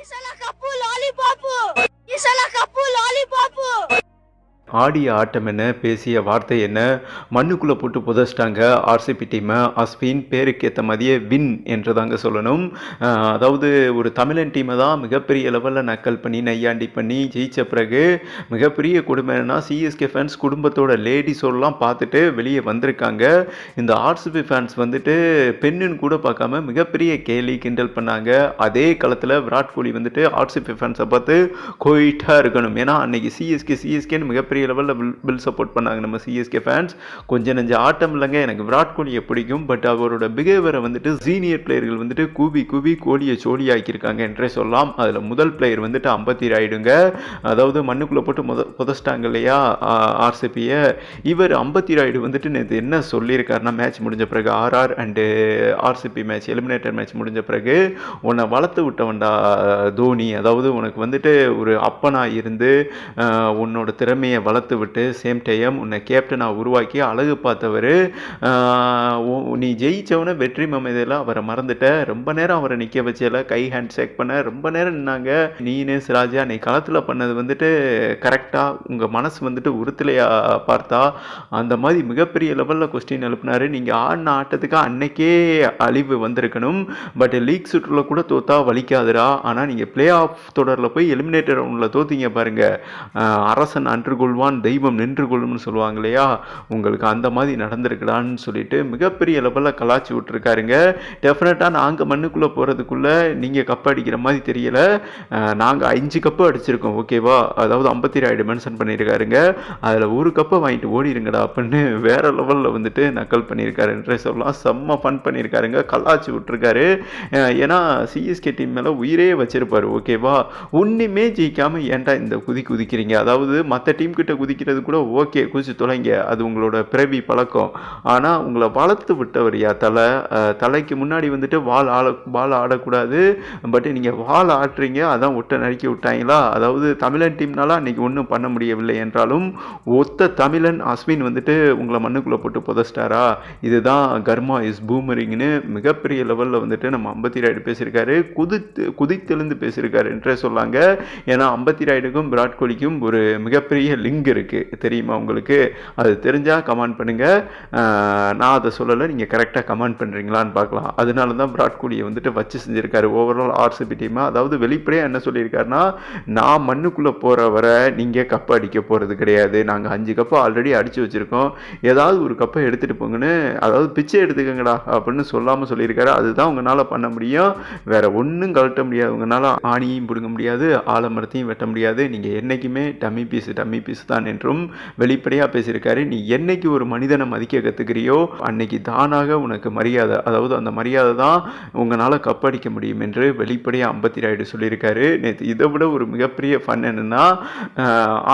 ఈసల కప్పు లాలీపాపు. ఈసల కప్పు లాలీపాపు. ஆடிய ஆட்டம் என்ன பேசிய வார்த்தை என்ன மண்ணுக்குள்ளே போட்டு புதைச்சிட்டாங்க ஆர்சிபி டீமை அஸ்வின் பேருக்கு ஏற்ற மாதிரியே வின் என்று தாங்க சொல்லணும் அதாவது ஒரு தமிழன் டீமை தான் மிகப்பெரிய லெவலில் நக்கல் பண்ணி நையாண்டி பண்ணி ஜெயித்த பிறகு மிகப்பெரிய கொடுமை என்னன்னா சிஎஸ்கே ஃபேன்ஸ் குடும்பத்தோட லேடிஸோடலாம் பார்த்துட்டு வெளியே வந்திருக்காங்க. இந்த ஆர்சிபி ஃபேன்ஸ் வந்துட்டு பெண்ணுன்னு கூட பார்க்காம மிகப்பெரிய கேலி கிண்டல் பண்ணாங்க. அதே காலத்தில் விராட் கோலி வந்துட்டு ஆர்சிபி ஃபேன்ஸை பார்த்து கோயிட்டாக இருக்கணும். ஏன்னா அன்னைக்கு சிஎஸ்கே சிஎஸ்கேன்னு மிகப்பெரிய லெவலில் பில் பில் சப்போர்ட் பண்ணாங்க நம்ம சிஎஸ்கே ஃபேன்ஸ் கொஞ்சம் நெஞ்ச ஆட்டம் இல்லைங்க. எனக்கு விராட் கோலியை பிடிக்கும். பட் அவரோட பிஹேவியரை வந்துட்டு சீனியர் பிளேயர்கள் வந்துட்டு கூவி கூவி கோலியை சோழி ஆக்கியிருக்காங்க என்றே சொல்லலாம். அதில் முதல் பிளேயர் வந்துட்டு அம்பத்தி ராயிடுங்க அதாவது மண்ணுக்குள்ளே போட்டு முத புதைச்சிட்டாங்க இல்லையா? ஆர்சிபியை இவர் அம்பத்தி ராய்டு வந்துட்டு நேற்று என்ன சொல்லியிருக்காருன்னா மேட்ச் முடிஞ்ச பிறகு RR and RCB match eliminator match முடிஞ்ச பிறகு உன்னை வளர்த்து விட்டவன்டா தோனி. அதாவது உனக்கு வந்துட்டு ஒரு அப்பனா இருந்து உன்னோட திறமையை வளர்த்து விட்டு சேம் டைம் உன்னை கேப்டனாக உருவாக்கி அழகு பார்த்தவர் நீ ஜெயிச்சவன வெற்றி மமதையில் அவரை மறந்துட்ட. ரொம்ப நேரம் அவரை நிற்க வச்சல. கை ஹேண்ட் ஷேக் பண்ண. ரொம்ப நேரம் நின்னாங்க. நீனு சிராஜா நீ களத்தில் பண்ணது வந்துட்டு கரெக்டாக உங்கள் மனசு வந்துட்டு உறுத்தலையா பார்த்தா. அந்த மாதிரி மிகப்பெரிய லெவலில் கொஸ்டின் எழுப்பினார். நீங்கள் ஆடின ஆட்டத்துக்கு அன்னைக்கே அழிவு வந்திருக்கணும். பட் லீக் சுற்றுல கூட தோத்தா வலிக்காதுடா. ஆனால் நீங்கள் பிளே ஆஃப் தொடரில் போய் எலிமினேட்டர் ரவுண்டில் தோத்தீங்க பாருங்கள் அரசன் அன்று கொள்வான். தெய்வம் நின்று கொள்ளும்னு சொல்லுவாங்க இல்லையா உங்களுக்கு அந்த மாதிரி நடந்திருக்குடான்னு சொல்லிட்டு மிகப்பெரிய லெவலில் கலாச்சி விட்டுருக்காருங்க. டெஃபினட்டாக நாங்கள் மண்ணுக்குள்ளே போகிறதுக்குள்ளே நீங்கள் கப் அடிக்கிற மாதிரி தெரியல. நாங்கள் அஞ்சு கப்பு அடிச்சிருக்கோம் ஓகேவா அதாவது ஐம்பத்தி ரெண்டு மென்ஷன் பண்ணியிருக்காருங்க. அதில் ஒரு கப்பை வாங்கிட்டு ஓடிடுங்கடா அப்படின்னு வேறு லெவலில் வந்துட்டு நக்கல் பண்ணியிருக்காருன்ற சொல்லலாம். செம்ம ஃபன் பண்ணியிருக்காருங்க. கலாச்சி விட்டுருக்காரு. ஏன்னா சிஎஸ்கே டீம் மேலே உயிரே வச்சுருப்பார் ஓகேவா ஒன்றுமே ஜெயிக்காமல் ஏன்டா இந்த குதி குதிக்கிறீங்க? அதாவது மற்ற டீம் கிட்ட குதிக்கிறது கூட ஓகே குதிச்சு தொலைங்க அது உங்களோட பிறவி பழக்கம். ஆனால் உங்களை வளர்த்து விட்டவர் யா தலை தலைக்கு முன்னாடி வந்துட்டு வால் ஆட வால் ஆடக்கூடாது. பட் நீங்கள் வால் ஆட்டுறீங்க அதான் ஒட்ட நறுக்கி விட்டாங்களா? அதாவது தமிழன் டீம்னால அன்றைக்கி ஒன்றும் பண்ண முடியவில்லை என்றாலும் ஒத்த தமிழன் அஸ்வின் வந்துட்டு உங்களை மண்ணுக்குள்ளே போட்டு புதைச்சிட்டாரா? இதுதான் கர்மா இஸ் பூமரிங்னு மிகப்பெரிய லெவலில் வந்துட்டு நம்ம ஐம்பத்தி ராய்டு பேசியிருக்காரு. குதித்து குதித்தெழுந்து பேசியிருக்காரு என்றே சொல்லாங்க. ஏன்னா அம்பத்தி ராய்டுக்கும் விராட் கோலிக்கும் ஒரு மிகப்பெரிய லிங்க் இருக்குது தெரியுமா உங்களுக்கு? அது தெரிஞ்சால் கமெண்ட் பண்ணுங்கள் நான் அதை சொல்லலை நீங்கள் கரெக்டாக கமெண்ட் பண்ணுறீங்களான்னு பார்க்கலாம். அதனால தான் விராட் கோலியை வந்துட்டு வச்சு செஞ்சுருக்காரு. ஓவரால் ஆர்சிபி டீமாக அதாவது வெளிப்படையாக என்ன சொல்லியிருக்காருன்னா நான் மண்ணுக்குள்ளே போகிற வரை நீங்கள் கப்பு அடிக்க போகிறது கிடையாது. நாங்கள் அஞ்சு கப்பு ஆல்ரெடி அடித்து வச்சுருக்கோம். ஏதாவது ஒரு கப்பை எடுத்துகிட்டு போங்கன்னு அதாவது பிச்சை எடுத்துக்கங்கடா அப்படின்னு சொல்லாமல் சொல்லியிருக்காரு. அதுதான் உங்களால் பண்ண முடியும். வேறு ஒன்றும் கழட்ட முடியாது. உங்களால் ஆணியையும் பிடுங்க முடியாது. ஆலமரத்தையும் வெட்ட முடியாது. நீங்கள் என்றைக்குமே டம்மி பீஸ் டம்மி பீஸ் தான் என்றும் வெளிப்படையாக பேசியிருக்காரு. நீ என்னைக்கு ஒரு மனிதனை மதிக்க கற்றுக்கிறியோ அன்னைக்கு தானாக உனக்கு மரியாதை அதாவது அந்த மரியாதை தான் உங்களால் கப்படிக்க முடியும் என்று வெளிப்படையாக அம்பத்தி ராய்டு சொல்லியிருக்காரு. நேற்று இதை விட ஒரு மிகப்பெரிய ஃபன் என்னென்னா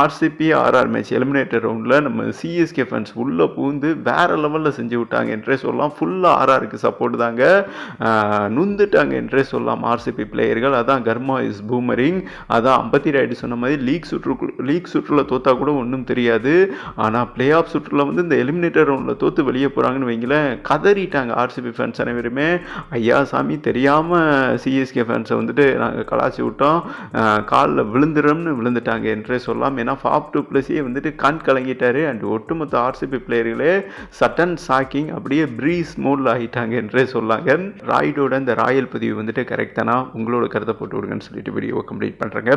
ஆர்சிபி ஆர்ஆர் மேட்ச் எலிமினேட்டர் ரவுண்டில் நம்ம சிஎஸ்கே ஃபேன்ஸ் உள்ளே பூந்து வேற லெவலில் செஞ்சு விட்டாங்க என்றே சொல்லலாம். ஃபுல்லாக ஆர்ஆருக்கு சப்போர்ட் தாங்க நுந்துட்டாங்க என்றே சொல்லலாம் ஆர்சிபி பிளேயர்கள் அதான் கர்மா இஸ் பூமரிங் அதான் அம்பத்தி ராய்டு சொன்ன மாதிரி லீக் சுற்று லீக் சுற்றில் தோத்தா கூட ஒன்றும் தெரியாது. ஆனால் பிளே ஆஃப் சுற்றுல வந்து இந்த எலிமினேட்டர் ரவுண்டில் தோற்று வெளியே போகிறாங்கன்னு வைங்களேன் கதறிட்டாங்க ஆர்சிபி ஃபேன்ஸ் அனைவருமே. ஐயா சாமி தெரியாமல் சிஎஸ்கே ஃபேன்ஸை வந்துட்டு நாங்கள் கலாச்சி விட்டோம். காலில் விழுந்துடுறோம்னு விழுந்துட்டாங்க என்றே சொல்லலாம். ஏன்னா ஃபாப் டூ ப்ளஸே வந்துட்டு கண் கலங்கிட்டார். அண்ட் ஒட்டுமொத்த ஆர்சிபி பிளேயர்களே சட்டன் ஷாக்கிங் அப்படியே ப்ரீஸ் மோடில் ஆகிட்டாங்க என்றே சொல்லாங்க. ராய்டோட இந்த ராயல் பதிவு வந்துட்டு கரெக்ட் தானா? உங்களோட கருத்தை போட்டு விடுங்கன்னு சொல்லிட்டு வீடியோவை கம்ப்ளீட் பண்ணுறேங்க